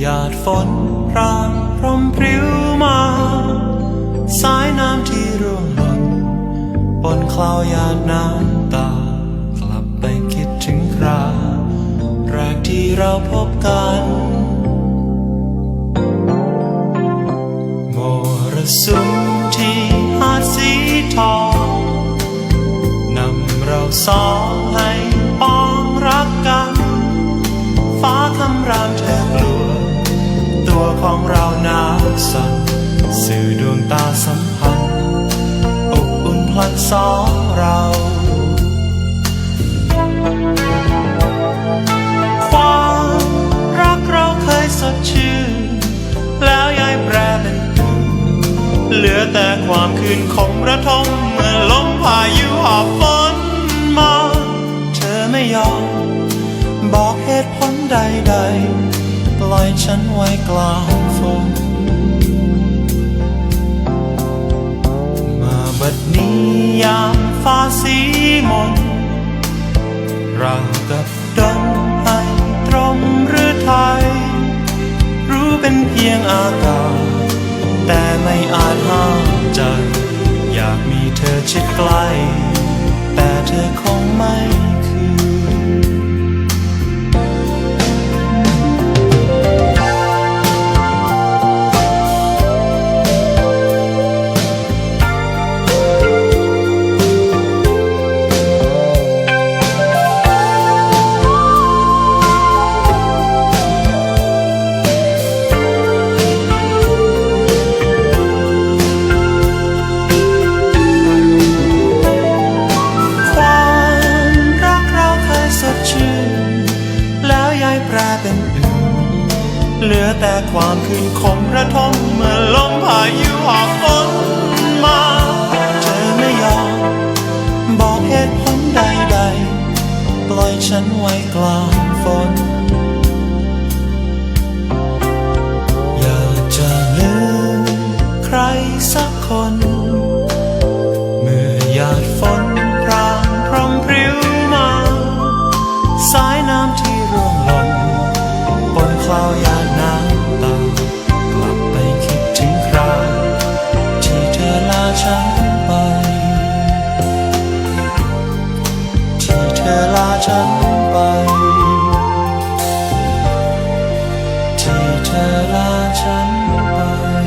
หยาดฝนพรางพรมพริ้วมา สายน้ำที่ร่วงหล่นบนคลาวยาดน้ำตา กลับไปคิดถึงคราแรกที่เราพบกันมรสุมที่หาดสีทอง นำเราสองให้ปอง ของเรานาสั่นสื่อดวงตาสัมพันธ์อบอุ่นพลันสองเราความรักเราเคยสดชื่น แล้วย้ายแปรเป็นอื่นเหลือแต่ความคืนคมระทมเมื่อลมพายุหอบฝนมา เธอไม่ยอม บอกเหตุผลใดๆ ล่อยฉันไว้กลางฝนมาบัดนี้ยามฟ้าสีมนเรากับดนให้ตรมหรือไทย รู้เป็นเพียงอากาศ แต่ไม่อาจห้ามใจ อยากมีเธอชิดใกล้ แต่เธอคงไม่ ลือแต่ความคืนคมระทมเมื่อลมพายุหอบฝนมาเธอไม่ยอมบอกเหตุผลใดๆ ปล่อยฉันไว้กลางฝน อยากจะลืมใครสักคน ฉันไป ที่เธอลาฉันไป